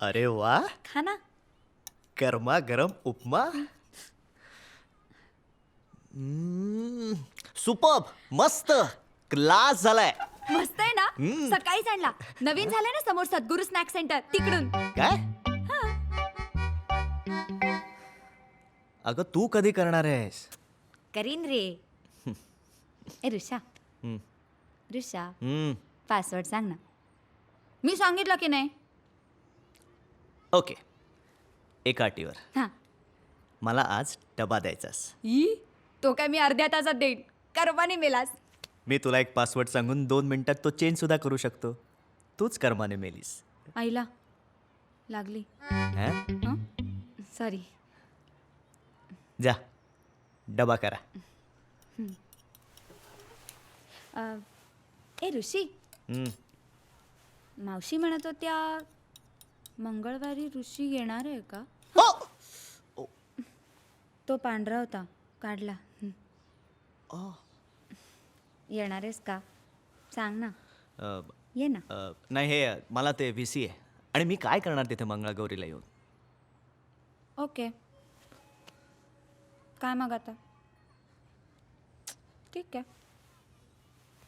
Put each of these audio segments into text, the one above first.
अरे वा. खा ना. गरमा गरम उपमा. सुपर मस्त. क्लास झालाय. मस्त आहे ना? हम्म. सकाळीच आणला. नवीन झालंय ना समोर सद्गुरू स्नॅक सेंटर तिकडून. काय? अगं तू कधी करणार आहेस? करीन रे. ए ऋषा. हम्म. ऋषा. हम्म, पासवर्ड सांग ना. मी सांगितलं की नाही? ओके. एका अटीवर. हा. मला आज डबा द्यायचास. ई? तो काय मी अर्ध्या तासात देईन. कर्माने मेलास. मी तुला एक पासवर्ड सांगून दोन मिनिटात तो चेंज सुद्धा करू शकतो. तूच कर्माने मेलीस. आईला. लागली. हं? सॉरी जा. डबा करा. ए ऋषी. मावशी म्हणत होत्या मंगळवारी ऋषी येणार आहे का? हो! तो पांढरा होता. काढला. हं. येणार आहेस का? सांग ना. अ, ये ना. अ, नाही हे मला ते व्ही सी आहे. आणि मी काय करणार तिथे मंगळागौरीला येऊन? ओके. काय मग आता? ठीक आहे.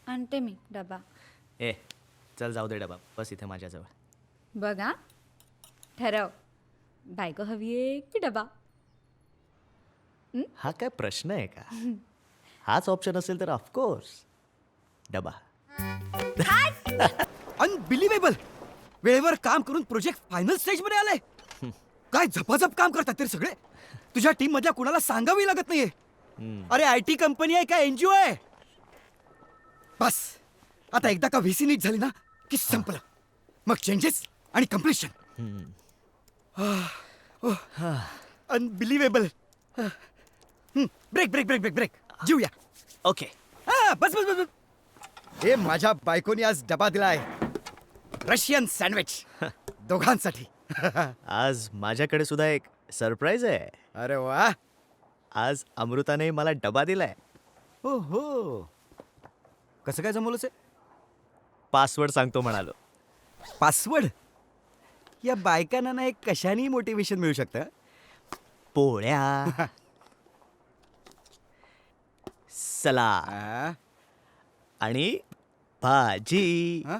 आणते मी डबा. ए चल जाऊ दे डबा. बस इथे माझ्याजवळ. बघा. ठरव. बायको हवी आहे की डबा? हा काय प्रश्न आहे का? हाच ऑप्शन असेल तर ऑफकोर्स डबा. अनबिलिव्हेबल वेळेवर काम करून प्रोजेक्ट फायनल स्टेजमध्ये आलाय. काय झपाझप काम करतात ते सगळे? तुझ्या टीम मधल्या कुणाला सांगावी लागत नाहीये. अरे आय टी कंपनी आहे का एनजीओ आहे? बस. आता एकदा का व्हीसी नीट झाली ना की संपलं. मग चेंजेस आणि completion unbelievable break break break break break जीवया okay हा, बस बस बस बस. हे माझ्या बायकोनी आज डबा दिलाय. Russian sandwich. दोघांसाठी. आज माझ्याकडे सुद्धा एक सरप्राईज आहे. अरे वा. आज अमृताने मला डबा दिलाय. हो हो कसं काय जमवलंच पासवर्ड सांगतो म्हणालो. पासवर्ड या बायकांना ना एक कशाने मोटिवेशन मिळू शकतं. पोळ्या. सलाड हा? आणि भाजी. हा?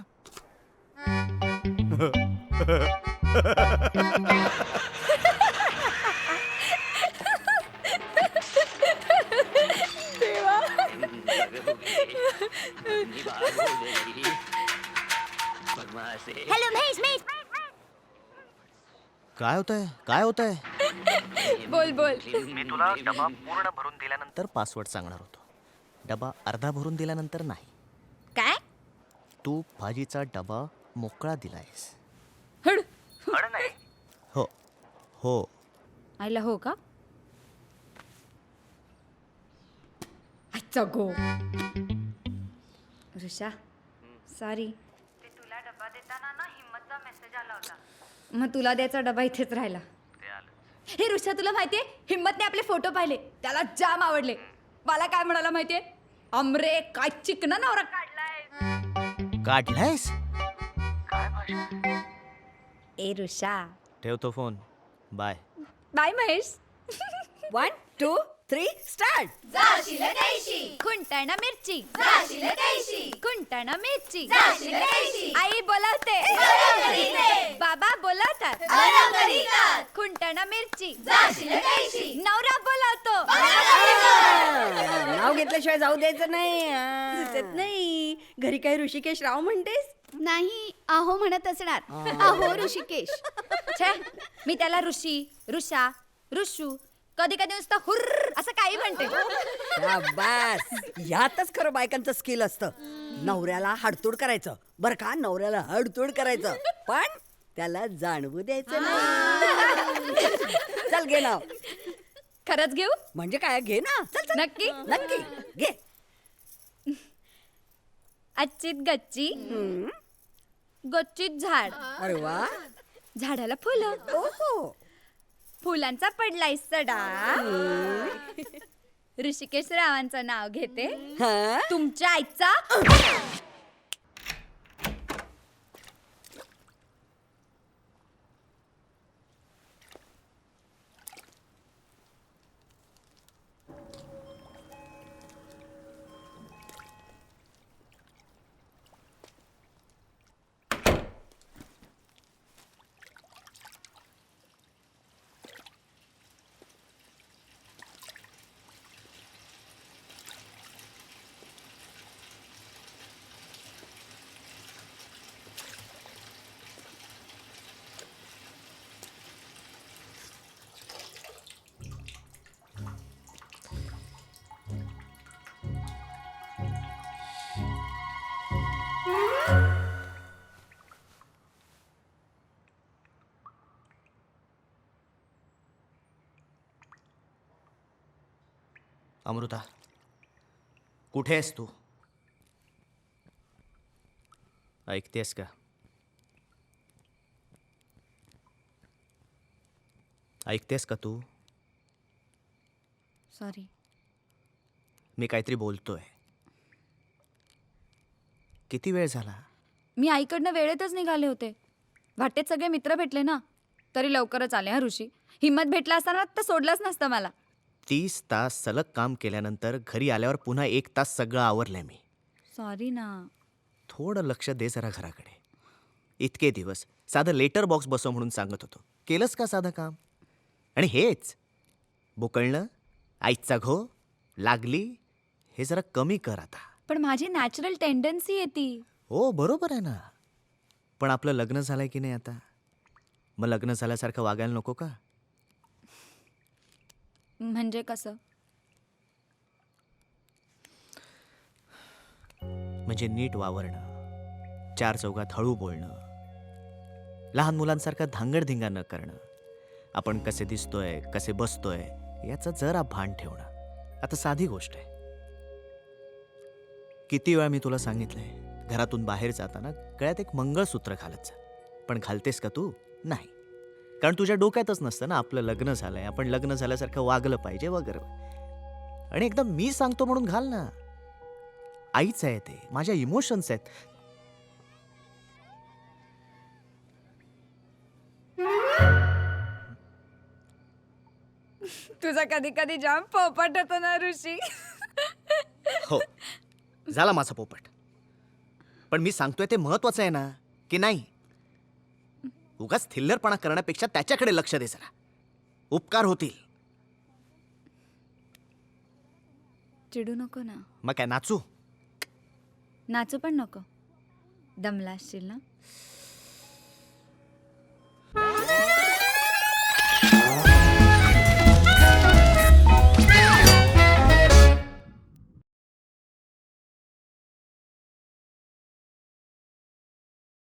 हॅलो महेश महेश. काय होत आहे काय होत आहे बोल बोल. मी तुला डबा पूर्ण भरून दिल्यानंतर पासवर्ड सांगणार होतो. डबा अर्धा भरून दिल्यानंतर नाही. काय? तू भाजीचा डबा मोकळा दिलायस. हड. हो. हो. आईला हो का? आजचा गो. ऋषा सॉरी तुला डबा देताना ना हिम्मतचा मेसेज आला होता मग तुला द्यायचा डबा इथेच राहिला. हे ऋषा तुला माहितीये हिम्मतने आपले फोटो पाहिले. त्याला जाम आवडले. मला काय म्हणाला माहितीये? अमरे काय चिकना नवरा काढलाय. काढलायस? ए ऋषा. ठेवतो phone. Bye. Bye Mahesh. One two three start. खुंटाणा मिरची. खुंटाणा मिरची. आई बोलावते. बाबा बोलावतात. खुंटाणा मिरची. नवरा बोलावतो. नाव घेतल्याशिवाय जाऊ द्यायचं नाही. सुचत नाही. घरी काय ऋषिकेश राव म्हणतेस? नाही आहो म्हणत असणार. आहो ऋषिकेश. छे मी त्याला ऋषी ऋषा ऋषू कधी कधी नुसतं हुर्र असं काही म्हणते. बस यातच खरं बायकांचं स्किल असतं. नवऱ्याला हाडतोड करायचं. बर का? नवऱ्याला हडतोड करायचं. पण त्याला जाणवू द्यायचं नाही. चल घे नाव. खरंच घेऊ? म्हणजे काय? घे ना. चल चल. नक्की? नक्की. घे. अच्छीत गच्ची गच्चीत झाड. अरे वा. झाडाला फुलं. ओहो. फुलांचा पडलाय सडा. ऋषिकेश रावांचं नाव घेते. तुमच्या आईचा अमृता कुठे आहेस तू? ऐकतेस का? ऐकतेस का तू? सॉरी मी काहीतरी बोलतोय. किती वेळ झाला? मी आईकडनं वेळेतच निघाले होते. वाटेत सगळे मित्र भेटले ना? तरी लवकरच आले हा ऋषी? हिंमत भेटला असताना तर सोडलंच नसतं मला. तीस तास सलग काम केल्यानंतर घरी आल्यावर पुन्हा एक तास सगळं आवरलंय मी. सॉरी ना. थोडं लक्ष दे जरा घराकडे. इतके दिवस साधं लेटर बॉक्स बसव म्हणून सांगत होतो. केलंस का साधं काम? आणि हेच. बुकळणं आईचा घो लागली हे जरा कमी कर आता. पण माझी नॅचरल टेंडन्सी आहे ती. हो बरोबर आहे ना. पण आपलं लग्न झालंय की नाही आता? मग लग्न झाल्यासारखं वागायला नको का? म्हणजे कसं? म्हणजे नीट वावरणं चार चौघात हळू बोलणं लहान मुलांसारखं धांगडधिंगा न करणं आपण कसे दिसतोय कसे बसतोय याचं जरा भान ठेवणं आता साधी गोष्ट आहे. किती वेळा मी तुला सांगितलंय घरातून बाहेर जाताना गळ्यात एक मंगळसूत्र घालत जा. पण घालतेस का तू? नाही. कारण तुझ्या डोक्यातच नसतं ना आपलं लग्न झालंय. आपण लग्न झाल्यासारखं वागलं पाहिजे वगैरे. आणि एकदम मी सांगतो म्हणून घाल ना. आईच आहे ते. माझ्या इमोशन्स आहेत. तुझा कधी कधी जाम पोपट होतो ना ऋषी. हो. झाला माझा पोपट. पण मी सांगतोय ते महत्वाचं आहे ना की नाही? उगाच थिल्लरपणा करण्यापेक्षा त्याच्याकडे लक्ष दे जरा. उपकार होतील. चिडू नको ना. मग काय नाचू? नाचू पण नको. दमला असशील ना?